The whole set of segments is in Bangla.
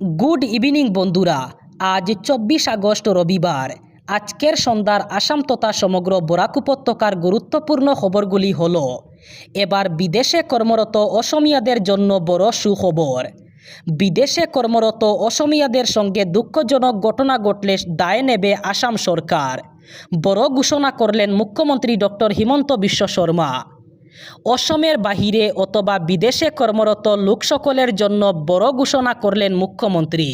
গুড ইভিনিং বন্ধুরা। আজ চব্বিশ আগস্ট রবিবার। আজকের সন্ধ্যার আসাম তথা সমগ্র বরাক উপত্যকার গুরুত্বপূর্ণ খবরগুলি হল, এবার বিদেশে কর্মরত অসমিয়াদের জন্য বড় সুখবর। বিদেশে কর্মরত অসমিয়াদের সঙ্গে দুঃখজনক ঘটনা ঘটলে দায় নেবে আসাম সরকার। বড় ঘোষণা করলেন মুখ্যমন্ত্রী ডক্টর হিমন্ত বিশ্ব শর্মা। অসমের বাহিরে অথবা বিদেশে কর্মরত লোক সকলের জন্য বড় ঘোষণা করলেন মুখ্যমন্ত্রী।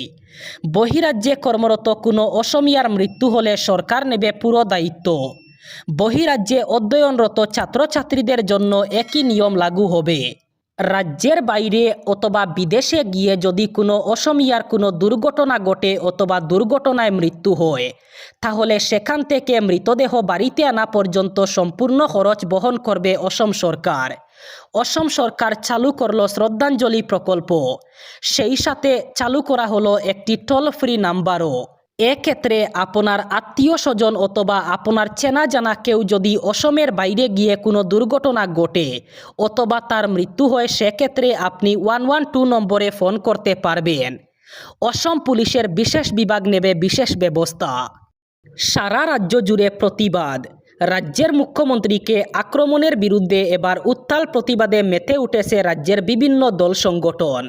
বহিরাজ্যে কর্মরত কোনো অসমিয়ার মৃত্যু হলে সরকার নেবে পুরো দায়িত্ব। বহিরাজ্যে অধ্যয়নরত ছাত্রছাত্রীদের জন্য একই নিয়ম লাগু হবে। রাজ্যের বাইরে অথবা বিদেশে গিয়ে যদি কোনো অসমিয়ার কোনো দুর্ঘটনা ঘটে অথবা দুর্ঘটনায় মৃত্যু হয়, তাহলে সেখান থেকে মৃতদেহ বাড়িতে আনা পর্যন্ত সম্পূর্ণ খরচ বহন করবে অসম সরকার। অসম সরকার চালু করল শ্রদ্ধাঞ্জলি প্রকল্প। সেই সাথে চালু করা হলো একটি টোল ফ্রি নাম্বারও এক্ষেত্রে আপনার আত্মীয় স্বজন অথবা আপনার চেনা জানা কেউ যদি অসমের বাইরে গিয়ে কোনো দুর্ঘটনা ঘটে অথবা তার মৃত্যু হয়, সেক্ষেত্রে আপনি ওয়ান ওয়ান টু নম্বরে ফোন করতে পারবেন। অসম পুলিশের বিশেষ বিভাগ নেবে বিশেষ ব্যবস্থা। সারা রাজ্য জুড়ে প্রতিবাদ। রাজ্যের মুখ্যমন্ত্রীকে আক্রমণের বিরুদ্ধে এবার উত্তাল প্রতিবাদে মেতে উঠেছে রাজ্যের বিভিন্ন দল সংগঠন।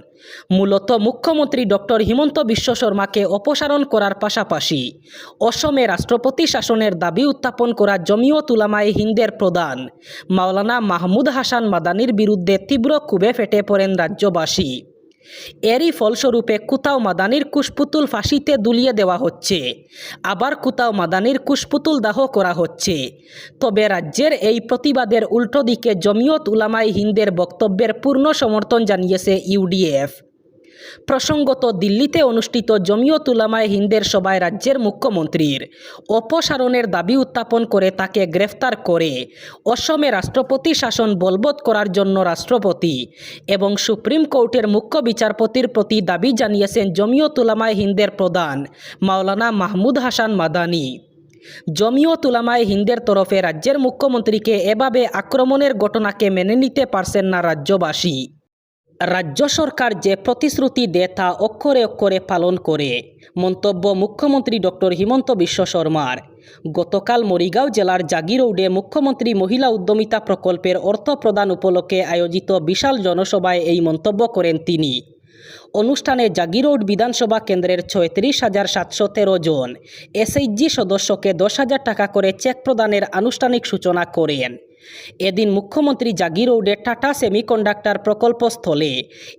মূলত মুখ্যমন্ত্রী ডক্টর হিমন্ত বিশ্ব শর্মাকে অপসারণ করার পাশাপাশি অসমে রাষ্ট্রপতি শাসনের দাবি উত্থাপন করা জমিয়ত উলামায়ে হিন্দের প্রধান মাওলানা মাহমুদ হাসান মাদানির বিরুদ্ধে তীব্র ক্ষোভে ফেটে পড়েন রাজ্যবাসী। এরই ফলস্বরূপে কুতাও মাদানির কুশপুতুল ফাঁসিতে দুলিয়ে দেওয়া হচ্ছে। আবার কুতাও মাদানির কুশপুতুল দাহ করা হচ্ছে। তবে রাজ্যের এই প্রতিবাদের উল্টো দিকে জমিয়ত উলামাই হিন্দের বক্তব্যের পূর্ণ সমর্থন জানিয়েছে ইউডিএফ। প্রসঙ্গত দিল্লিতে অনুষ্ঠিত জমিয়ত উলামায়ে হিন্দের সভায় রাজ্যের মুখ্যমন্ত্রীর অপসারণের দাবি উত্থাপন করে তাকে গ্রেফতার করে অসমে রাষ্ট্রপতি শাসন বলবৎ করার জন্য রাষ্ট্রপতি এবং সুপ্রিম কোর্টের মুখ্য বিচারপতির প্রতি দাবি জানিয়েছেন জমিয়ত উলামায়ে হিন্দের প্রধান মাওলানা মাহমুদ হাসান মাদানি। জমিয়ত উলামায়ে হিন্দের তরফে রাজ্যের মুখ্যমন্ত্রীকে এভাবে আক্রমণের ঘটনাকে মেনে নিতে পারছেন না রাজ্যবাসী। রাজ্য সরকার যে প্রতিশ্রুতি দেয় তা অক্ষরে অক্ষরে পালন করে, মন্তব্য মুখ্যমন্ত্রী ডক্টর হিমন্ত বিশ্ব শর্মার। গতকাল মরিগাঁও জেলার জাগিরৌডে মুখ্যমন্ত্রী মহিলা উদ্যমিতা প্রকল্পের অর্থ প্রদান উপলক্ষে আয়োজিত বিশাল জনসভায় এই মন্তব্য করেন তিনি। অনুষ্ঠানে জাগিরোড বিধানসভা কেন্দ্রের ছয়ত্রিশ হাজার সাতশো তেরো জন এসএইচজি সদস্যকে দশ হাজার টাকা করে চেক প্রদানের আনুষ্ঠানিক সূচনা করেন। এদিন মুখ্যমন্ত্রী জাগিরৌডে টাটা সেমিকন্ডাক্টর প্রকল্পস্থলে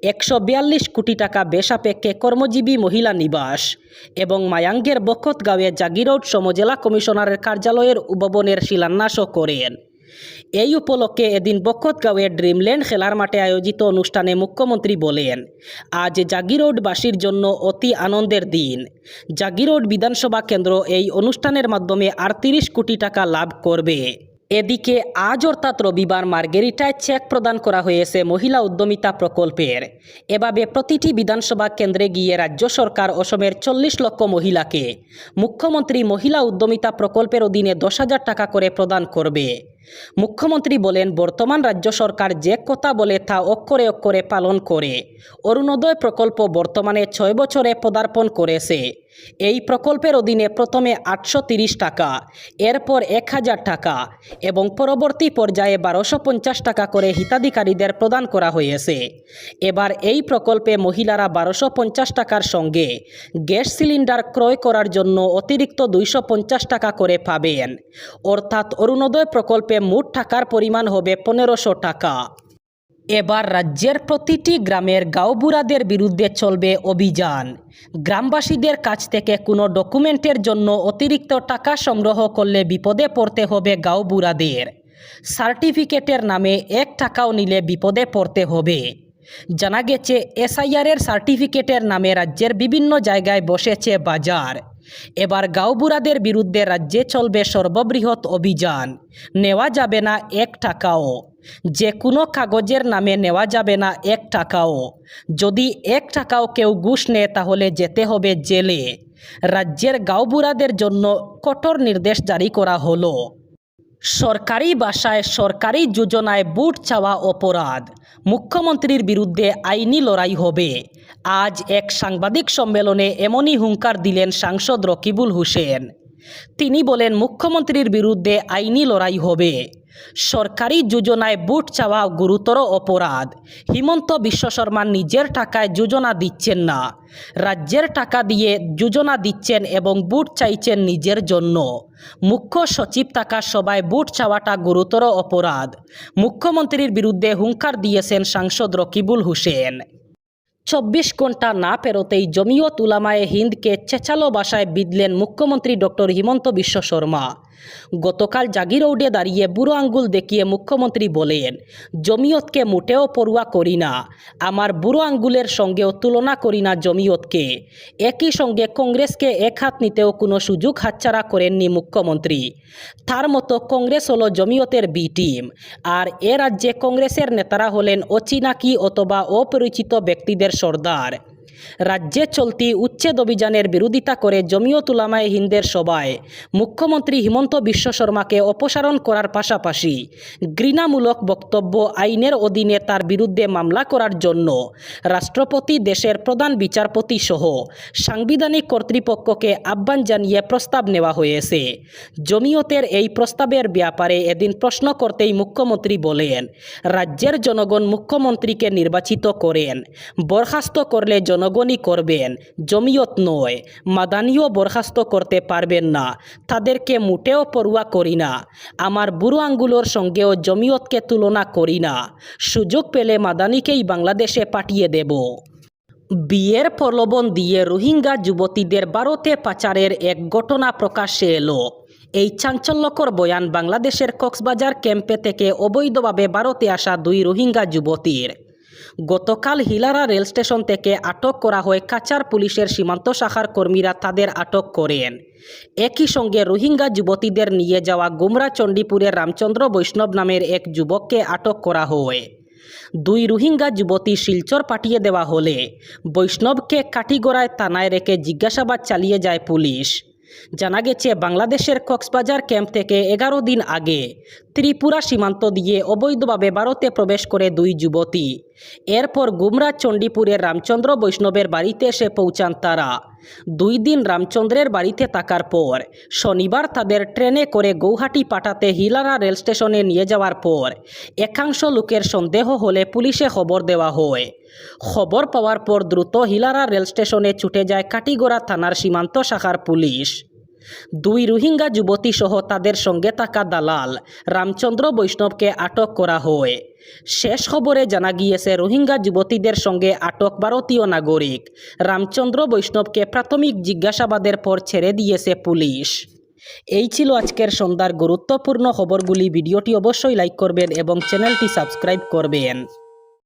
একশো বিয়াল্লিশ কোটি টাকা বেসাপেক্ষে কর্মজীবী মহিলা নিবাস এবং মায়াঙ্গের বখতগাঁওয়ে জাগিরৌড সমজেলা কমিশনারের কার্যালয়ের ভবনের শিলান্যাসও করেন। এই উপলক্ষে এদিন বখতগাঁওয়ে ড্রিমল্যান্ড খেলার মাঠে আয়োজিত অনুষ্ঠানে মুখ্যমন্ত্রী বলেন, আজ জাগিরোডবাসীর জন্য অতি আনন্দের দিন। জাগিরোড বিধানসভা কেন্দ্র এই অনুষ্ঠানের মাধ্যমে আটত্রিশ কোটি টাকা লাভ করবে। এদিকে আজ অর্থাৎ রবিবার মার্গেরিটায় চেক প্রদান করা হয়েছে মহিলা উদ্যমিতা প্রকল্পের। এভাবে প্রতিটি বিধানসভা কেন্দ্রে গিয়ে রাজ্য সরকার অসমের চল্লিশ লক্ষ মহিলাকে মুখ্যমন্ত্রী মহিলা উদ্যমিতা প্রকল্পের অধীনে দশ হাজার টাকা করে প্রদান করবে। মুখ্যমন্ত্রী বলেন, বর্তমান রাজ্য সরকার যে কথা বলে তা অক্ষরে অক্ষরে পালন করে। অরুণোদয় প্রকল্প বর্তমানে ছয় বছরে পদার্পণ করেছে। এই প্রকল্পের অধীনে প্রথমে আটশো টাকা, এরপর এক হাজার টাকা এবং পরবর্তী পর্যায়ে বারোশো পঞ্চাশ টাকা করে হিতাধিকারীদের প্রদান করা হয়েছে। এবার এই প্রকল্পে মহিলারা বারোশো পঞ্চাশ টাকার সঙ্গে গ্যাস সিলিন্ডার ক্রয় করার জন্য অতিরিক্ত দুইশো পঞ্চাশ টাকা করে পাবেন। অর্থাৎ অরুণোদয় প্রকল্পে মোট টাকার পরিমাণ হবে পনেরোশো টাকা। এবার রাজ্যের প্রতিটি গ্রামের গাঁওবুড়াদের বিরুদ্ধে চলবে অভিযান। গ্রামবাসীদের কাছ থেকে কোনো ডকুমেন্টের জন্য অতিরিক্ত টাকা সংগ্রহ করলে বিপদে পড়তে হবে গাঁওবুড়াদের সার্টিফিকেটের নামে এক টাকাও নিলে বিপদে পড়তে হবে। জানা গেছে, এসআইআরের সার্টিফিকেটের নামে রাজ্যের বিভিন্ন জায়গায় বসেছে বাজার। এবার গাঁওবুড়াদের বিরুদ্ধে রাজ্যে চলবে সর্ববৃহৎ অভিযান। নেওয়া যাবে না এক টাকাও। যে কোনো কাগজের নামে নেওয়া যাবে না এক টাকাও। যদি এক টাকাও কেউ ঘুষ নেয়, তাহলে যেতে হবে জেলে। রাজ্যের গাঁওবুড়াদের জন্য কঠোর নির্দেশ জারি করা হলো। সরকারি বাসায় সরকারি যোজনায় বুট চাওয়া অপরাধ। মুখ্যমন্ত্রীর বিরুদ্ধে আইনি লড়াই হবে। আজ এক সাংবাদিক সম্মেলনে এমনই হুঙ্কার দিলেন সাংসদ রকিবুল হোসেন। তিনি বলেন, মুখ্যমন্ত্রীর বিরুদ্ধে আইনি লড়াই হবে। সরকারি যোজনায় বুট চাওয়া গুরুতর অপরাধ। হিমন্ত বিশ্ব শর্মা নিজের টাকায় যোজনা দিচ্ছেন না। রাজ্যের টাকা দিয়ে যোজনা দিচ্ছেন এবং বুট চাইছেন নিজের জন্য। মুখ্য সচিব থাকা সবাই বুট চাওয়াটা গুরুতর অপরাধ। মুখ্যমন্ত্রীর বিরুদ্ধে হুঙ্কার দিয়েছেন সাংসদ রকিবুল হোসেন। চব্বিশ ঘণ্টা না পেরোতেই জমিয়ত উলামায়ে হিন্দকে চেঁচালো বাসায় বিঁধলেন মুখ্যমন্ত্রী ডক্টর হিমন্ত বিশ্ব শর্মা। গতকাল জাগিরৌডে দাঁড়িয়ে বুড়ো আঙ্গুল দেখিয়ে মুখ্যমন্ত্রী বলেন, জমিয়তকে মোটেও পড়ুয়া করি না। আমার বুড়ো আঙ্গুলের সঙ্গেও তুলনা করি না জমিয়তকে। একই সঙ্গে কংগ্রেসকে এক হাত নিতেও কোনো সুযোগ হাতছাড়া করেননি মুখ্যমন্ত্রী। তার মতো কংগ্রেস হলো জমিয়তের বি টিম। আর এ রাজ্যে কংগ্রেসের নেতারা হলেন অচিনাকি অথবা অপরিচিত ব্যক্তিদের সর্দার। রাজ্যে চলতি উচ্ছেদ অভিযানের বিরোধিতা করে জমিয়ত উলামায়ে হিন্দের সভায় মুখ্যমন্ত্রী হিমন্ত বিশ্ব শর্মাকে অপসারণ করার পাশাপাশি ঘৃণামূলক বক্তব্য আইনের অধীনে তার বিরুদ্ধে মামলা করার জন্য রাষ্ট্রপতি, দেশের প্রধান বিচারপতি সহ সাংবিধানিক কর্তৃপক্ষকে আহ্বান জানিয়ে প্রস্তাব নেওয়া হয়েছে। জমিয়তের এই প্রস্তাবের ব্যাপারে এদিন প্রশ্ন করতেই মুখ্যমন্ত্রী বলেন, রাজ্যের জনগণ মুখ্যমন্ত্রীকে নির্বাচিত করেন, বরখাস্ত করলে জনগণই করবেন, জমিয়ত নয়, মাদানিও বরখাস্ত করতে পারবেন না, তাদেরকে মোটেও পড়ুয়া করি না, আমার বুড়ো আঙ্গুলোর সঙ্গেও জমিয়তকে তুলনা করি না, সুযোগ পেলে মাদানিকেই বাংলাদেশে পাঠিয়ে দেব। বিয়ের প্রলোভন দিয়ে রোহিঙ্গা যুবতীদের ভারতে পাচারের এক ঘটনা প্রকাশ্যে এলো। এই চাঞ্চল্যকর বয়ান বাংলাদেশের কক্সবাজার ক্যাম্পে থেকে অবৈধভাবে ভারতে আসা দুই রোহিঙ্গা যুবতীর। গতকাল হিলারা রেল স্টেশন থেকে আটক করা হয় কাচার পুলিশের সীমান্ত শাখার কর্মীরা তাদের আটক করেন। একই সঙ্গে রোহিঙ্গা যুবতীদের নিয়ে যাওয়া গুমরা চণ্ডীপুরের রামচন্দ্র বৈষ্ণব নামের এক যুবককে আটক করা হয়। দুই রোহিঙ্গা যুবতী শিলচর পাঠিয়ে দেওয়া হলে বৈষ্ণবকে কাঠিগড়ায় থানায় রেখে জিজ্ঞাসাবাদ চালিয়ে যায় পুলিশ। জানা গেছে, বাংলাদেশের কক্সবাজার ক্যাম্প থেকে এগারো দিন আগে ত্রিপুরা সীমান্ত দিয়ে অবৈধভাবে ভারতে প্রবেশ করে দুই যুবতী। এরপর গুমরা চণ্ডীপুরের রামচন্দ্র বৈষ্ণবের বাড়িতে এসে পৌঁছান তারা। দুই দিন রামচন্দ্রের বাড়িতে থাকার পর, শনিবার তাদের ট্রেনে করে গৌহাটি পাঠাতে হিলারা রেল স্টেশনে নিয়ে যাওয়ার পর, একাংশ লোকের সন্দেহ হলে পুলিশে খবর দেওয়া হয়। খবর পাওয়ার পর দ্রুত হিলারা রেল স্টেশনে ছুটে যায় কাটিগড়া থানার সীমান্ত শাখার পুলিশ। দুই রোহিঙ্গা যুবতী সহ তাদের সঙ্গে থাকা দালাল রামচন্দ্র বৈষ্ণবকে আটক করা হয়। শেষ খবরে জানা গিয়েছে, রোহিঙ্গা যুবতীদের সঙ্গে আটক ভারতীয় নাগরিক রামচন্দ্র বৈষ্ণবকে প্রাথমিক জিজ্ঞাসাবাদের পর ছেড়ে দিয়েছে পুলিশ। এই ছিল আজকের সন্ধ্যার গুরুত্বপূর্ণ খবরগুলি। ভিডিওটি অবশ্যই লাইক করবেন এবং চ্যানেলটি সাবস্ক্রাইব করবেন।